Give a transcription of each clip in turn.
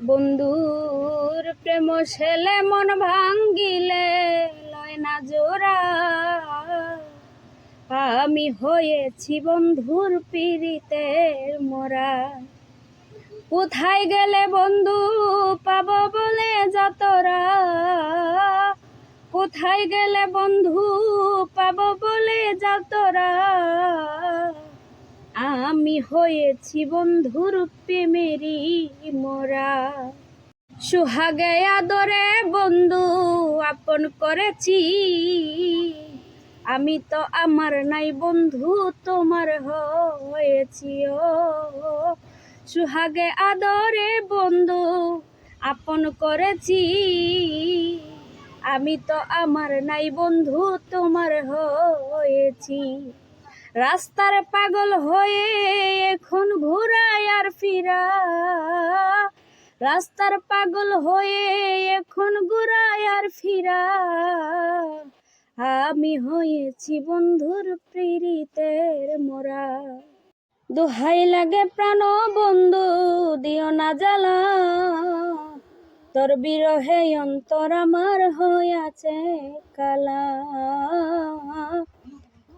বন্ধুর প্রেম ছেলে মন ভাঙ্গিলে, লয় না জোড়া। আমি হয়েছি বন্ধুর পীড়িতের মোরা। কোথায় গেলে বন্ধু পাব বলে যতরা? কোথায় গেলে বন্ধু পাব বলে যতরা? আমি হয়েছি বন্ধুর প্রেমেরই মোরা সুহাগে আদরে বন্ধু আপন করেছি। আমি তো আমার নাই বন্ধু, তোমার হয়েছি ও। সুহাগে আদরে বন্ধু আপন করেছি। আমি তো আমার নাই বন্ধু, তোমার হয়েছি। রাস্তার পাগল হয়ে এখন ঘুরায় আর ফিরা। রাস্তার পাগল হয়ে এখন ঘুরায় আর ফিরা। আমি হয়েছি বন্ধুর প্রীড়িতের মোরা। দোহাই লাগে প্রাণ বন্ধু, দিও না জ্বালা। তোর বিরহে অন্তর আমার হইয়াছে কালা।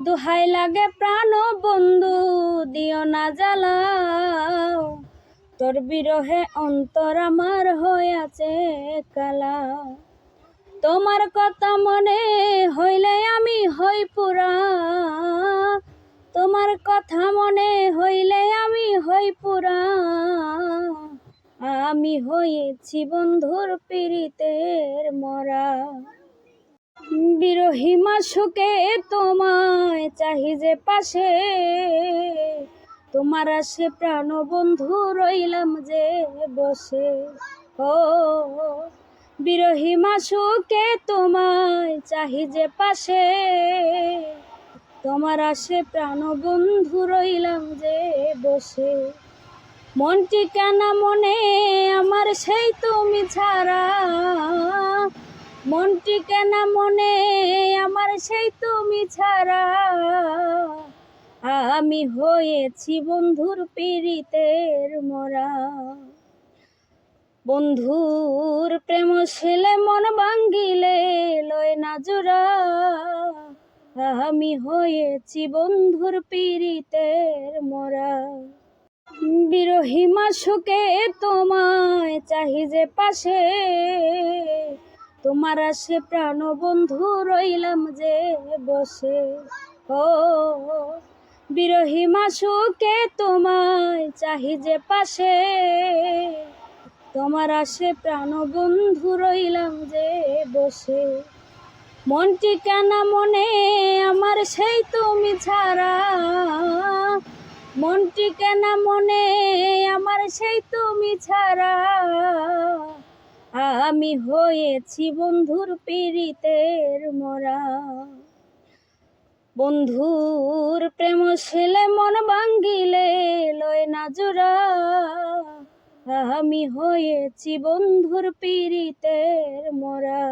দোহাই লাগে প্রাণ বন্ধু, দিও না জ্বালাও। তোর বিরহে অন্তর আমার হইয়াছে কালা। তোমার কথা মনে হইলে আমি হই পুরা। তোমার কথা মনে হইলে আমি হই পুরা। আমি হয়েছি বন্ধুর পীড়িতের মরা। বিরহী মাসুকে তোমায় চাহি যে পাশে। তোমার আসে প্রাণ বন্ধু রইলাম যে বসে। ও, বিরহী মাসুকে তোমায় চাহি যে পাশে। তোমার আসে প্রাণ বন্ধু রইলাম যে বসে। মনটি কেন মনে আমার সেই তুমি ছাড়া? মনটি কেন মনে, আমার সেই তুমি ছাড়া। আমি হয়েছি বন্ধুর পীড়িতের মোরা। বন্ধুর প্রেম ছেলে মন ভাঙ্গিলে লয় না জোড়া। আমি হয়েছি বন্ধুর পীড়িতের মোরা। বিরহী মাসুকে তোমায় চাহি যে পাশে। তোমার আসে প্রাণ বন্ধু রইলাম যে বসে। ও, বিরহী মাসুকে তোমায় চাহি যে পাশে। তোমার আসে প্রাণ বন্ধু রইলাম যে বসে। মনটি কেন মনে আমার সেই তুমি ছাড়া? মনটি কেন মনে আমার সেই তুমি ছাড়া? আমি হয়েছি বন্ধুর পীড়িতের মরা। বন্ধুর প্রেম ছেলে মন ভাঙ্গিলে লয় না জোড়া। আমি হয়েছি বন্ধুর পীড়িতের মোরা।